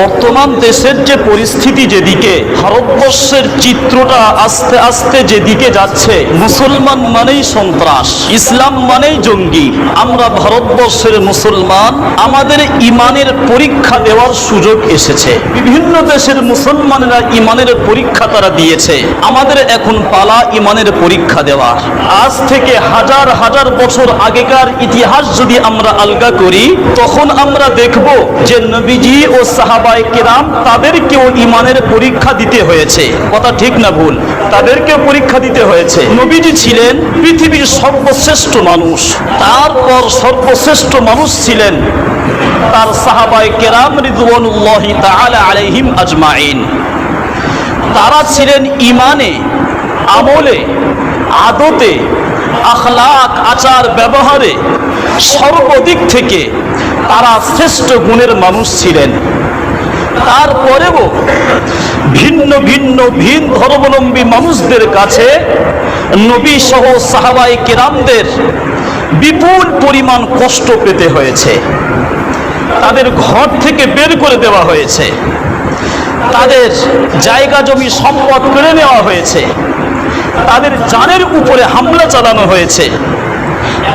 বর্তমান দেশের যে পরিস্থিতি যেদিকে, ভারতবর্ষের চিত্রটা আস্তে আস্তে যেদিকে যাচ্ছে, মুসলমান মানেই সন্ত্রাস, ইসলাম মানেই জঙ্গি। আমরা ভারতবর্ষের মুসলমান, আমাদের ইমানের পরীক্ষা দেওয়ার সুযোগ এসেছে। বিভিন্ন দেশের মুসলমানেরা ইমানের পরীক্ষা তারা দিয়েছে। আমাদের এখন পালা ইমানের পরীক্ষা দেওয়ার। আজ থেকে হাজার হাজার বছর আগেকার ইতিহাস যদি আমরা আলগা করি, তখন আমরা দেখব যে নবীজি ও সাহাবায়ে কেরাম তাদেরকেও ইমানের পরীক্ষা দিতে হয়েছে। কথা ঠিক না ভুল? তাদেরকেও পরীক্ষা দিতে হয়েছে। নবীজি ছিলেন পৃথিবীর সর্বশ্রেষ্ঠ মানুষ। তারপর সর্বশ্রেষ্ঠ মানুষ ছিলেন তার সাহাবায়ে কেরাম রিদওয়ানুল্লাহি তাআলা আলাইহিম আজমাইন। তারা ছিলেন ইমানে আমলে, আদতে, আখলাক, আচার ব্যবহারে সর্বদিক থেকে তারা শ্রেষ্ঠ গুণের মানুষ ছিলেন। তারপরেও ভিন্ন ভিন্ন ভিন ধর্মলম্বী মানুষদের কাছে নবী সহ সাহাবাই কেরামদের বিপুল পরিমাণ কষ্ট পেতে হয়েছে। তাদের ঘর থেকে বের করে দেওয়া হয়েছে। তাদের জায়গা জমি সম্পদ কেড়ে নেওয়া হয়েছে। তাদের জানের উপরে হামলা চালানো হয়েছে।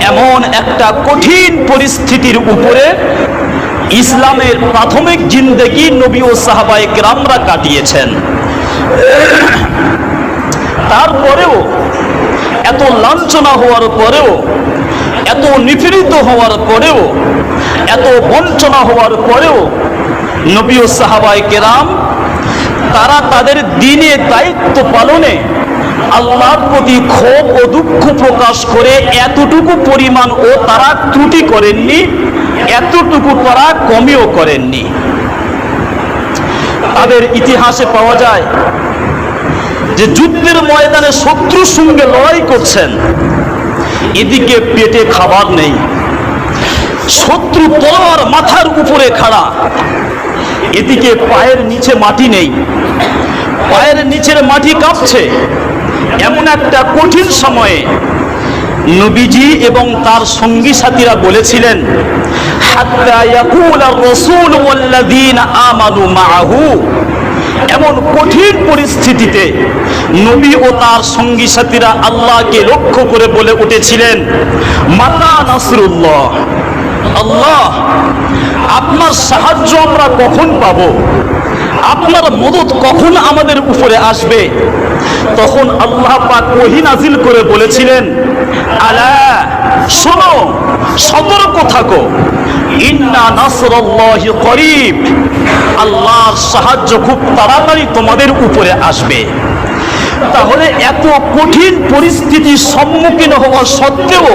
এমন একটা কঠিন পরিস্থিতির উপরে ইসলামের প্রাথমিক জিন্দেগি নবী ও সাহাবায়ে গ্রামরা কাটিয়েছেন। তারপরেও এত লাঞ্ছনা হওয়ার পরেও, এত নিপীড়িত হওয়ার পরেও, এত বঞ্চনা হওয়ার পরেও নবী ও সাহাবায়ে কেরাম, তারা তাদের দিনে দায়িত্ব পালনে আল্লাহর প্রতি ক্ষোভ ও দুঃখ প্রকাশ করে এতটুকু পরিমাণ ও তারা ত্রুটি করেননি, এতটুকু তারা কমেও করেননি। তাদের ইতিহাসে পাওয়া যায় যে যুদ্ধের ময়দানে শত্রুর সঙ্গে লড়াই করছেন, এদিকে পেটে খাবার নেই, শত্রু তলোয়ার মাথার উপরে খাড়া, এদিকে পায়ের নিচে মাটি নেই, পায়ের নিচের মাটি কাঁপছে। এমন একটা কঠিন সময়ে নবীজি এবং তার সঙ্গী সাথীরা বলেছিলেন এমন কঠিন পরিস্থিতিতে নবী ও তার সঙ্গী সাথীরা আল্লাহকে লক্ষ্য করে বলে উঠেছিলেন, মাতা নাসরুল্লাহ, আল্লাহ, আপনার সাহায্য আমরা কখন পাব? আপনার মদত কখন আমাদের উপরে আসবে? তখন আল্লাহ পাক ওহী নাজিল করে বলেছিলেন, আলা, শোনো, সতর্ক থাকো। ইন্না নাসরাল্লাহি করিব। আল্লাহর সাহায্য খুব তাড়াতাড়ি তোমাদের উপরে আসবে। তাহলে এত কঠিন পরিস্থিতির সম্মুখীন হওয়া সত্ত্বেও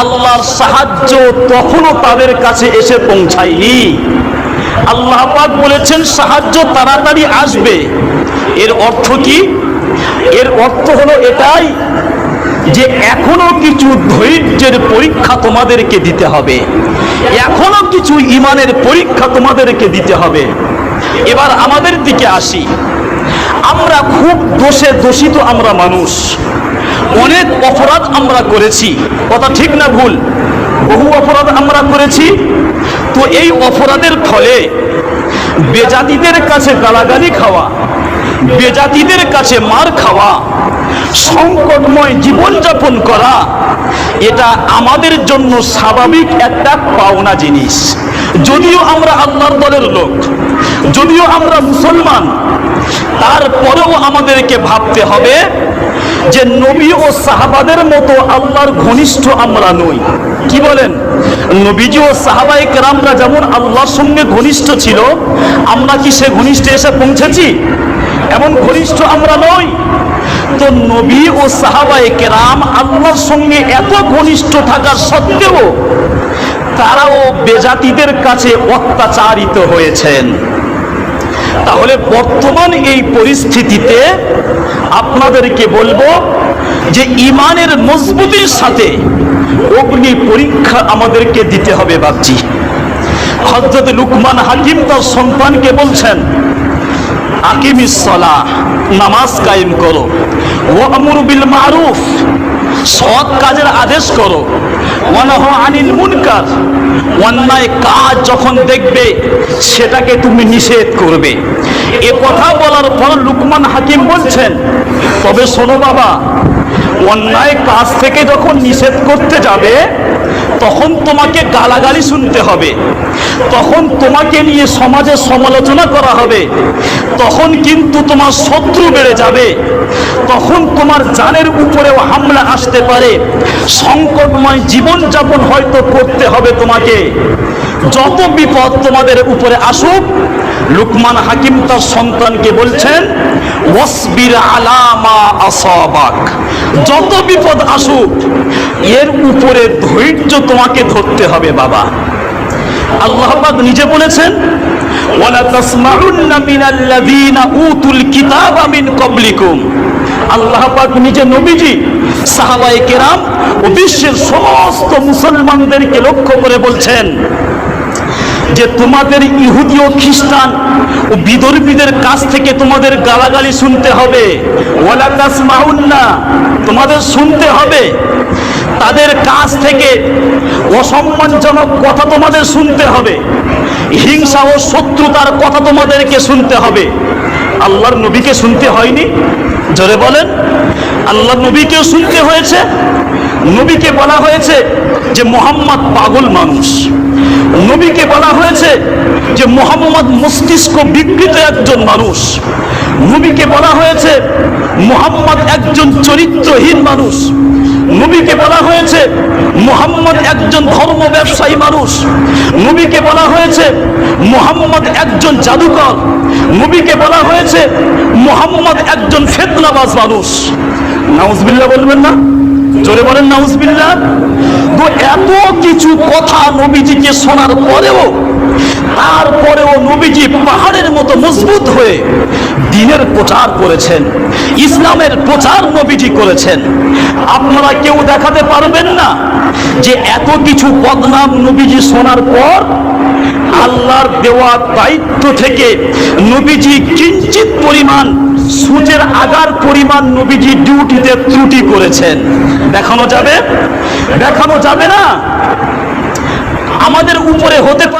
আল্লাহর সাহায্য তখনও তাদের কাছে এসে পৌঁছায়নি। আল্লাহ পাক বলেছেন, সাহায্য তাড়াতাড়ি আসবে। এর অর্থ কি? এর অর্থ হলো এটাই যে এখনও কিছু ধৈর্যের পরীক্ষা তোমাদেরকে দিতে হবে। এখনও কিছু ইমানের পরীক্ষা তোমাদেরকে দিতে হবে। এবার আমাদের দিকে আসি। আমরা খুব দোষে দোষিত আমরা মানুষ। অনেক অপরাধ আমরা করেছি। কথা ঠিক না ভুল? বহু অপরাধ আমরা করেছি। তো এই অপরাধের ফলে বেজাতিদের কাছে গালাগালি খাওয়া, বেজাতিদের কাছে মার খাওয়া, সংকটময় জীবনযাপন করা, এটা আমাদের জন্য স্বাভাবিক একটা পাওনা জিনিস। যদিও আমরা আল্লাহর দলের লোক, যদিও আমরা মুসলমান, তারপরেও আমাদেরকে ভাবতে হবে যে নবী ও সাহাবাদের মতো আল্লাহর ঘনিষ্ঠ আমরা নই। কি বলেন? নবীজি ও সাহাবাই কেরামরা যেমন আল্লাহর সঙ্গে ঘনিষ্ঠ ছিল, আমরা কি সে ঘনিষ্ঠে এসে পৌঁছেছি? এমন ঘনিষ্ঠ আমরা নই। তো নবী ও সাহাবাই কেরাম আল্লাহর সঙ্গে এত ঘনিষ্ঠ থাকার সত্ত্বেও তারাও বেজাতিদের কাছে অত্যাচারিত হয়েছেন। তাহলে বর্তমান এই পরিস্থিতিতে আপনাদেরকে বলব যে ইমানের মজবুতির সাথে অগ্নি পরীক্ষা আমাদেরকে দিতে হবে বাপজি। হজরত লুকমান হাকিম তার সন্তানকে বলছেন, আকিমিস সলা নামাজ কায়েম করো। ও আমর বিল মারুফ। সৎ কাজের আদেশ করো। অনহ আনিল মুনকার। অন্যায় কাজ যখন দেখবে, সেটাকে তুমি নিষেধ করবে। এ কথা বলার পর লুকমান হাকিম বলছেন, তবে শোনো বাবা, অন্যায় কাজ থেকে যখন নিষেধ করতে যাবে তখন তোমাকে গালাগালি শুনতে হবে। তখন তোমাকে নিয়ে সমাজে সমালোচনা করা হবে। তখন কিন্তু তোমার শত্রু বেড়ে যাবে। তখন তোমার জানের উপরেও হামলা আসতে পারে। সংকটময় জীবনযাপন হয়তো করতে হবে তোমাকে। যত বিপদ তোমাদের উপরে আসুক, লুকমান হাকিম তার সন্তানকে বলছেন, ওয়াসবির আলামা আসাবাক। যত বিপদ আসুক, এর উপরে ধৈর্য তোমাকে ধরতে হবে বাবা। আল্লাহ পাক নিজে বলেছেন, ওয়ালা তাসমাউন্না মিনাল্লাযীনা উতুল কিতাবা মিন ক্বাবলিকুম। আল্লাহ পাক নিজে নবীজি, সাহাবায়ে কেরাম ও বিশ্বের সমস্ত মুসলমানদেরকে লক্ষ্য করে বলছেন যে তোমাদের ইহুদি ও খ্রিস্টান ও বিদর্মীদের কাছ থেকে তোমাদের গালাগালি শুনতে হবে। ওয়ালা তাসমাউন্না, তোমাদের শুনতে হবে। তাদের কাছ থেকে অসম্মানজনক কথা তোমাদের শুনতে হবে। হিংসা ও শত্রুতার কথা তোমাদেরকে শুনতে হবে। আল্লাহর নবীকে শুনতে হয়নি? জোরে বলেন। আল্লাহর নবীকেও শুনতে হয়েছে নবীকে বলা হয়েছে যে মোহাম্মদ পাগল মানুষ। নবীকে বলা হয়েছে যে মোহাম্মদ মস্তিষ্ক বিকৃত একজন মানুষ। নবীকে বলা হয়েছে মোহাম্মদ একজন চরিত্রহীন মানুষ। নবীকে বলা হয়েছে মোহাম্মদ একজন ধর্ম ব্যবসায়ী মানুষ। নবীকে বলা হয়েছে মোহাম্মদ একজন জাদুকর। নবীকে বলা হয়েছে মোহাম্মদ একজন ফেতনাবাজ মানুষ। নাউজবিল্লাহ বলবেন না? জোরে বলেন, নাউজবিল্লাহ। তো এত কিছু কথা নবীজিকে শোনার পরেও, তারপরেও নবীজি পাহাড়ের মতো মজবুত হয়ে দিনের প্রচার করেছেন, ইসলামের প্রচার নবীজি করেছেন। আপনারা কেউ দেখাতে পারবেন না যে এত কিছু বদনাম নবীজি শোনার পর আল্লাহর দেওয়া দায়িত্ব থেকে নবীজি কিঞ্চিত পরিমাণ, সুচের আগার পরিমাণ নবীজি ডিউটিতে ত্রুটি করেছেন। দেখানো যাবে? দেখানো যাবে না? আমাদের উপরে হতে